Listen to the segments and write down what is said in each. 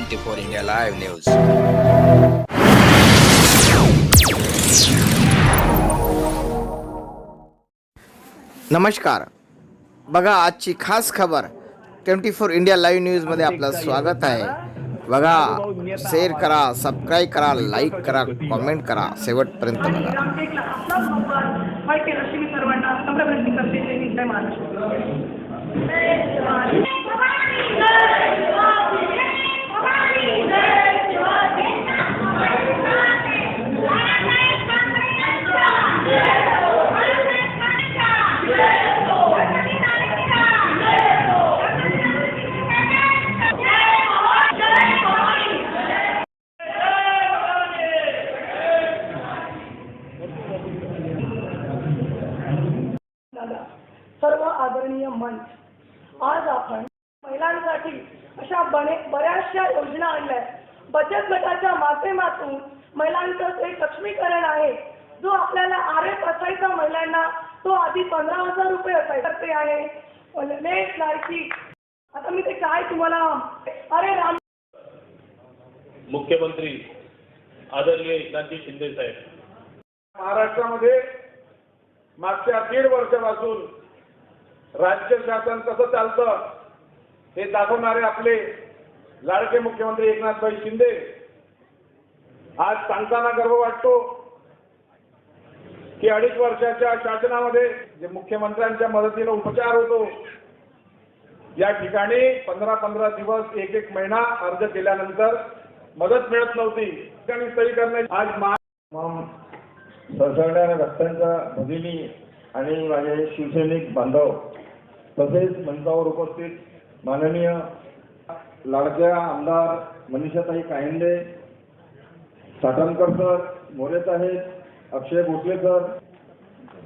Twenty four India live news. नमस्कार। बघा आजची खास खबर ट्वेंटी फोर इंडिया लाईव्ह न्यूजमध्ये आपलं स्वागत आहे। बघा शेअर करा सबस्क्राईब करा लाईक करा कॉमेंट करा शेवटपर्यंत बघा। मंच आज आपण महिलांसाठी अशा बने बऱ्याचशा योजना आणल्या बचत गटाच्या माध्यमातून महिलांचं ते सक्षमीकरण आहे. जो आपल्याला आर एफ असायचा महिलांना तो आधी पंधरा हजार रुपये असायचा. ते आहे लेट लाडकी आता मी ते काय तुम्हाला अरे राम मुख्यमंत्री आदरणीय एकनाथजी शिंदे साहेब. महाराष्ट्रामध्ये मागच्या दीड वर्षापासून राज्य शासन कसं चालतं हे दाखवणारे आपले लाडके मुख्यमंत्री एकनाथभाई शिंदे. आज सांगताना गर्व वाटतो की अडीच वर्षाच्या शासनामध्ये जे मुख्यमंत्र्यांच्या मदतीनं उपचार होतो या ठिकाणी पंधरा पंधरा दिवस एक एक महिना अर्ज केल्यानंतर मदत मिळत नव्हती. ठिकाणी सही करण्याची आज महा सळसळणाऱ्या रक्तांच्या भगिनी आणि माझे शिवसैनिक बांधव तसेच मंचावर उपस्थित माननीय लाडक्या आमदार मनीषाताई काहिंदे साटणकर सर मोरे साहेब अक्षय भोसले सर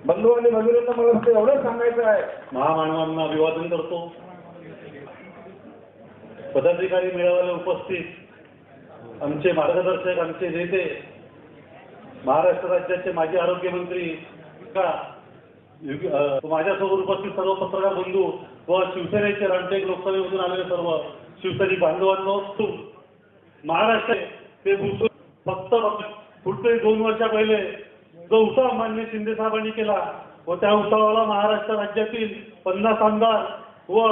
बंधू आणि भगिनींना मला फक्त एवढंच सांगायचं आहे. महामानवांना अभिवादन करतो. पदाधिकारी मेळाव्याला उपस्थित आमचे मार्गदर्शक आमचे नेते महाराष्ट्र राज्याचे माजी आरोग्यमंत्री का माझ्यासोबत उपस्थित सर्व पत्रकार बंधू व शिवसेनेचे रामटेक लोकसभेमधून आलेले सर्व शिवसैनिक बांधवांनो तू महाराष्ट्र ते फक्त कुठेतरी दोन वर्षा पहिले जो उत्सव मान्य शिंदे साहेबांनी केला व त्या उत्सवाला महाराष्ट्र राज्यातील पन्नास आमदार व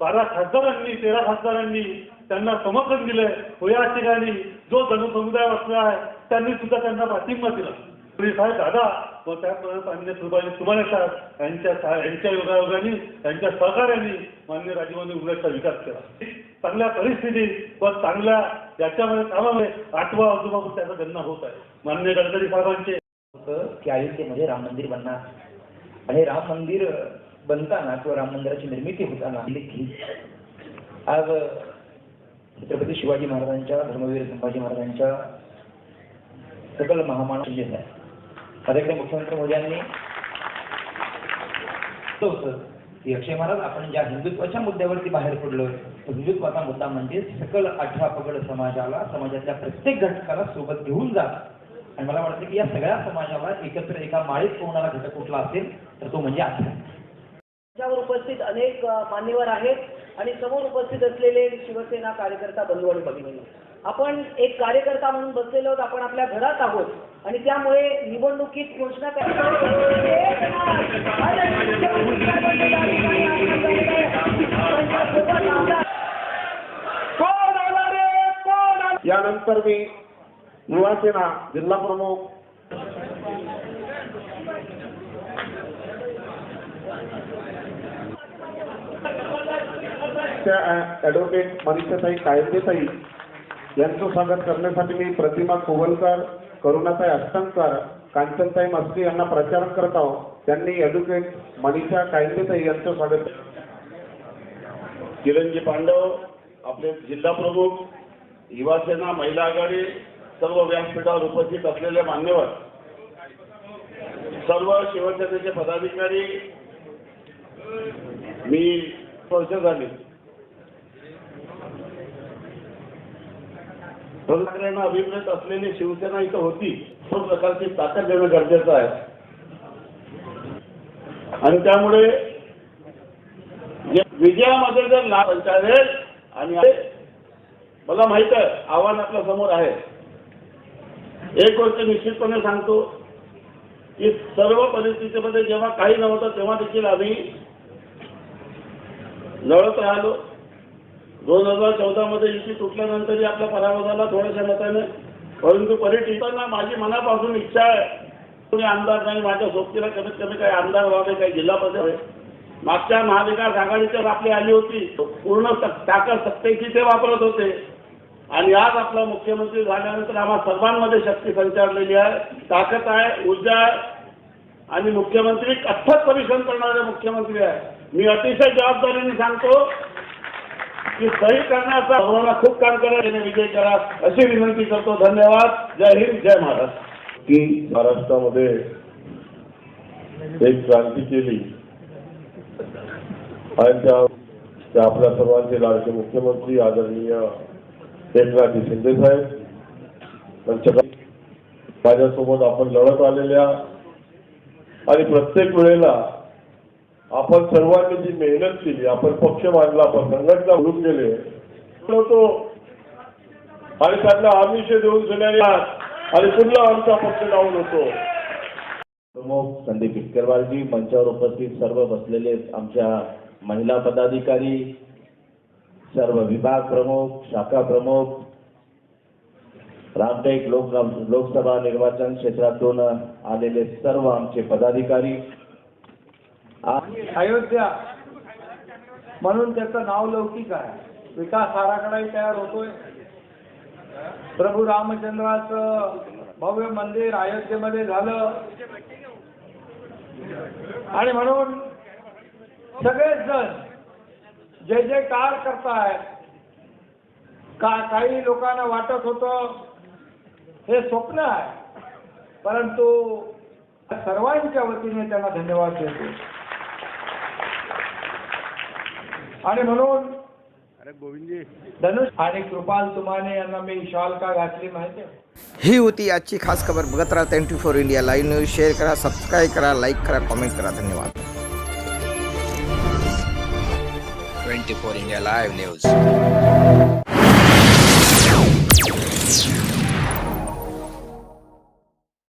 बारा खासदारांनी तेरा खासदारांनी त्यांना समर्थन दिले व या ठिकाणी जो जनसमुदाय बसला आहे त्यांनी सुद्धा त्यांना पाठिंबा दिला. दादा व त्याप्रमाणे अन्य सुभाष सुभाणे साहेब यांच्या यांच्या योगायोगाने त्यांच्या सहकार्याने मान्य राजीवने उमेदचा विकास केला. चांगल्या परिस्थितीत व चांगल्या याच्यामध्ये कामामध्ये आठवा आजूबाजू त्याचा गणना होत आहे. मान्य गडकरी साहेबांचे. की अयोध्येमध्ये राम मंदिर बनणार. आणि राम मंदिर बनताना किंवा राम मंदिराची निर्मिती होताना देखील आज छत्रपती शिवाजी महाराजांच्या धर्मवीर संभाजी महाराजांच्या सकल महामानव जे आहे माझ्याकडे मुख्यमंत्री मोदयांनी होतं. की अक्षय महाराज आपण ज्या हिंदुत्वाच्या मुद्द्यावरती बाहेर पडलो हिंदुत्वाचा मुद्दा म्हणजे सकल अठरा पगड समाजाला समाजातल्या प्रत्येक घटकाला सोबत घेऊन जा. आणि मला वाटतं की या सगळ्या समाजाला एकत्र एका माळीत ठेवणारा घटक कुठला असेल तर तो म्हणजे अठरा उपस्थित अनेक मान्यवर आहेत. आणि समोर उपस्थित असलेले शिवसेना कार्यकर्ता बंधू आणि भगिनी. आपण एक कार्यकर्ता म्हणून बसलेलो आहोत आपण आपल्या घरात आहोत. आणि त्यामुळे निवडणुकीत घोषणा यानंतर मी युवासेना जिल्हा प्रमुख त्या ॲडव्होकेट मनीषाताई कायदेताई यांचं स्वागत करण्यासाठी मी प्रतिमा कोवलकर करुणाताई अष्टंकर कांचनताई मस्ती यांना प्रचार करत आहोत. त्यांनी ॲडव्होकेट मनीषा कायदेताई यांचं स्वागत चिरंजी पांडव आपले जिल्हा प्रमुख युवासेना महिला आघाडी सर्व व्यासपीठावर उपस्थित असलेले मान्यवर सर्व शिवसेनेचे पदाधिकारी मी वर्ष झाली. ठाकरेंना अभिप्रेत असलेली शिवसेना इथं होती तो प्रकारची ताकद देणं गरजेचं आहे. आणि त्यामुळे विजयामध्ये जर लाभ पंचायत आणि मला माहीत आहे आव्हान आपल्यासमोर आहे. एक गोष्ट निश्चितपणे सांगतो की सर्व परिस्थितीमध्ये जेव्हा काही नव्हतं तेव्हा देखील आम्ही लढत राहिलो. दोन हजार चौदा मध्ये युती तुटल्यानंतरही आपला पराभव झाला थोड्याशा मताने परंतु पर्यटकांना माझी मनापासून इच्छा आहे. कोणी आमदार नाही माझ्या सोबतीला कमीत कमी काही आमदार व्हावे काही जिल्हा परिषद व्हावे. मागच्या महाविकास आघाडीच्या आपली आली होती. पूर्ण ताकद सत्तेची ते वापरत होते. आणि आज आपला मुख्यमंत्री झाल्यानंतर आम्हा सर्वांमध्ये शक्ती संचारलेली आहे. ताकद आहे ऊर्जा आहे. आणि मुख्यमंत्री कठोर परिश्रम करणारे मुख्यमंत्री आहे. मी अतिशय जबाबदारीने सांगतो की सही करण्याचा सर्वांना खूप काम करा त्याने विजय करा. अशी विनंती करतो. धन्यवाद. जय हिंद जय महाराष्ट्र. की महाराष्ट्रामध्ये एक क्रांती केली. आणि त्या आपल्या सर्वांचे लाडके मुख्यमंत्री आदरणीय एकनाथजी शिंदे साहेब. माझ्यासोबत आपण लढत आलेल्या आणि प्रत्येक वेळेला आपण सर्वांनी जी मेहनत केली आपण पक्ष मांडला आपण संघटना उडून गेले तो आणि त्यांना आमिष देऊन सगळ्यांनी आणि पुन्हा आमचा पक्ष लावून होतो. प्रमुख संदीप इटकरवालजी मंचावर उपस्थित सर्व बसलेले आमच्या महिला पदाधिकारी सर्व विभाग प्रमुख शाखा प्रमुख रामटेक लोक लोकसभा निर्वाचन क्षेत्रातून आलेले सर्व आमचे पदाधिकारी अयोध्या. म्हणून त्याचं नाव लौकिक आहे. विकास आराखडाही तयार होतोय. प्रभू रामचंद्राचं भव्य मंदिर अयोध्येमध्ये झालं. आणि म्हणून सगळेच जण जे जे कार करतायत का काही लोकांना वाटत होतं हे स्वप्न आहे. परंतु सर्वांच्या वतीने त्यांना धन्यवाद देतो. आणि म्हणून धनुष आणि कृपाल तुमाने यांना मी शॉल का घातली माहिती आहे ही होती आजची खास खबर. बघत राहा twenty four India live news. Share करा सबस्क्राईब करा लाईक करा कमेंट करा. धन्यवाद. 24 India Live News.